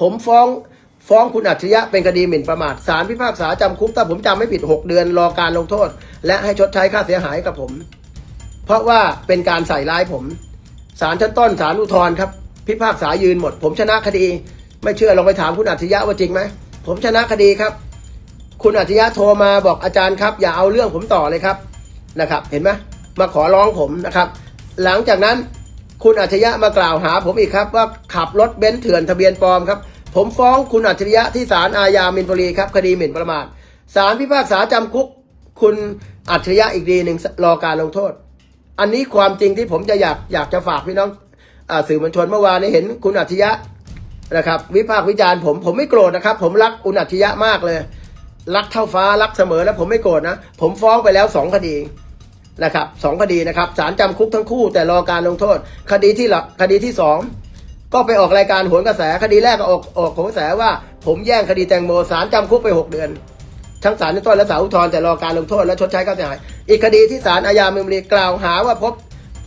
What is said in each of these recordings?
ผมฟ้องฟ้องคุณอัจฉริยะเป็นคดีหมิ่นประมาทศาลพิพากษาจำคุกถ้าผมจำไม่ผิด 6 เดือนรอการลงโทษ และให้ชดใช้ค่าเสียหายกับผม เพราะว่าเป็นการใส่ร้ายผมศาลชั้นต้นศาลอุทธรณ์ครับ พิพากษายืนหมด ผมชนะคดี ไม่เชื่อลองไปถามคุณอัจฉริยะว่าจริงไหมผมชนะคดีครับ คุณอัจฉริยะโทรมาบอกอาจารย์ครับ อย่าเอาเรื่องผมต่อเลยครับนะครับ เห็นไหมมาขอร้องผมนะครับ หลังจากนั้น คุณอัจฉริยะมากล่าวหาผมอีกครับว่าขับรถเบนซ์เถื่อนทะเบียนปลอมครับ ผมฟ้องคุณอัจฉริยะที่ศาลอาญามินบุรีครับคดีหมิ่นประมาทศาลพิพากษาจำคุก คุณอัจฉริยะอีกดีหนึ่งรอการลงโทษ อันนี้ความจริงที่ผมจะอยากอยากจะฝากพี่น้องอสื่อมวลชนเมื่อวานนี้เห็นคุณอัจฉริยะนะครับ วิพากษ์วิจารณ์ผมผมไม่โกรธนะครับ ผมรักคุณอัจฉริยะมากเลย รักเท่าฟ้ารักเสมอแล้วผมไม่โกรธนะ ผมฟ้องไปแล้วสองคดี นะครับสองคดีนะครับศาลจำคุกทั้งคู่แต่รอการลงโทษ คดีที่หลักคดีที่สองก็ไปออกรายการโหนกระแสคดีแรกก็ออกออกโหนกระแสว่า ผมแย่งคดีแตงโมศาลจำคุกไปหกเดือน ทั้งศาลชั้นต้นและศาลอุทธรณ์แต่รอการลงโทษและชดใช้ค่าเสียหายอีกคดีที่ศาลอาญาเมืองบุรีกล่าวหาว่าพบ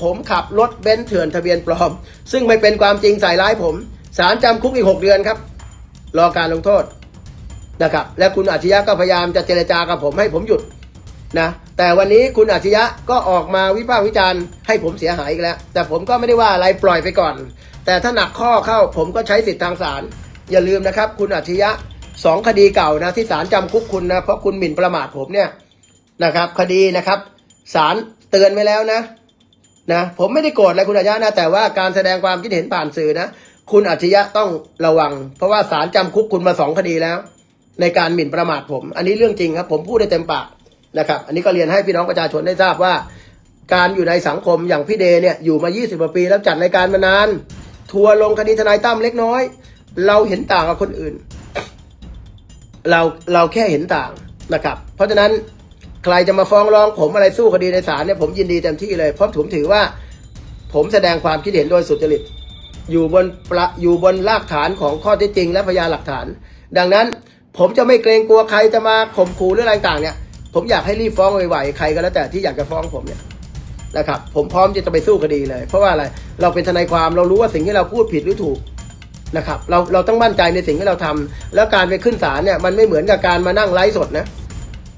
ผมขับรถเบนซ์เถื่อนทะเบียนปลอม ซึ่งไม่เป็นความจริงใส่ร้ายผมศาลจำคุกอีกหกเดือนครับ รอการลงโทษนะครับและคุณอาชญะก็พยายามจะเจรจากับผมให้ผมหยุดนะ แต่วันนี้คุณอาชญะก็ออกมาวิพากษ์วิจารณ์ให้ผมเสียหายอีกแล้ว แต่ผมก็ไม่ได้ว่าอะไรปล่อยไปก่อน แต่ถ้าหนักข้อเข้าผมก็ใช้สิทธิทางศาลอย่าลืมนะครับ คุณอาชญะสองคดีเก่านะที่ศาลจำคุกคุณนะเพราะคุณหมิ่นประมาทผมเนี่ยนะครับ คดีนะครับศาลเตือนไว้แล้วนะนะผมไม่ได้โกรธอะไรคุณอาชญะนะแต่ว่าการแสดงความคิดเห็นผ่านสื่อนะคุณอัจฉริยะต้องระวัง เพราะว่าศาลจำคุกคุณมาสองคดีแล้ว ในการหมิ่นประมาทผม อันนี้เรื่องจริงครับ ผมพูดได้เต็มปาก นะครับ อันนี้ก็เรียนให้พี่น้องประชาชนได้ทราบว่า การอยู่ในสังคมอย่างพี่เดเนี่ยอยู่มา 20กว่าปีแล้วจัดรายการมานาน ทัวร์ลงคดีทนายตั้มเล็กน้อย เราเห็นต่างกับคนอื่น เราเราแค่เห็นต่างนะครับ เพราะฉะนั้นใครจะมาฟ้องร้องผมอะไรสู้คดีในศาลเนี่ยผมยินดีเต็มที่เลยเพราะผมถือว่า ผมแสดงความคิดเห็นโดยสุจริตอยู่บนประอยู่บนรากฐานของข้อเท็จจริงและพยานหลักฐาน ดังนั้นผมจะไม่เกรงกลัวใครจะมาข่มขู่หรืออะไรต่างเนี่ย ผมอยากให้รีบฟ้องไวๆใครก็แล้วแต่ที่อยากจะฟ้องผมเนี่ยนะครับผมพร้อมที่จะไปสู้คดีเลย เพราะว่าอะไรเราเป็นทนายความเรารู้ว่าสิ่งที่เราพูดผิดหรือถูกนะครับเราเราต้องมั่นใจในสิ่งที่เราทำแล้วการไปขึ้นศาลเนี่ยมันไม่เหมือนกับการมานั่งไลฟ์สดนะ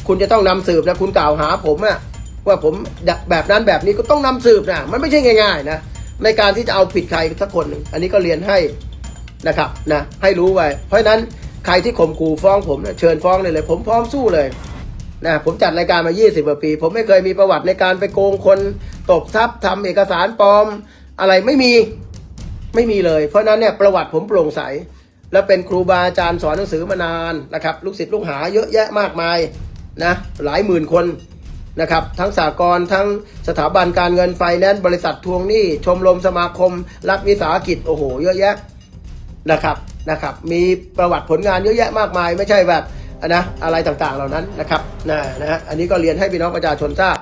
คุณจะต้องนำสืบนะคุณกล่าวหาผมอะว่าผมแบบนั้นแบบนี้ก็ต้องนำสืบนะมันไม่ใช่ง่าย ๆนะในการที่จะเอาผิดใครสักคนหนึ่งอันนี้ก็เรียนให้นะครับนะให้รู้ไว้ เพราะฉะนั้นใครที่ข่มขู่ฟ้องผมเนี่ยเชิญฟ้องเลยเลย ผมพร้อมสู้เลย นะผมจัดรายการมา 20กว่าปี ผมไม่เคยมีประวัติในการไปโกงคนตบทรัพย์ทำเอกสารปลอม อะไรไม่มีไม่มีเลย เพราะฉะนั้นเนี่ยประวัติผมโปร่งใส และเป็นครูบาอาจารย์สอนหนังสือมานานนะครับลูกศิษย์ลูกหาเยอะแยะมากมายนะหลายหมื่นคนนะครับทั้งสากลทั้งสถาบันการเงินไฟแนนซ์บริษัททวงหนี้ ชมรมสมาคม รัฐวิสาหกิจโอ้โห เยอะแยะนะครับนะครับ มีประวัติผลงานเยอะแยะมากมาย ไม่ใช่แบบ นะอะไรต่างๆเหล่านั้นนะครับนะนะฮะอันนี้ก็เรียนให้พี่น้องประชาชนทราบ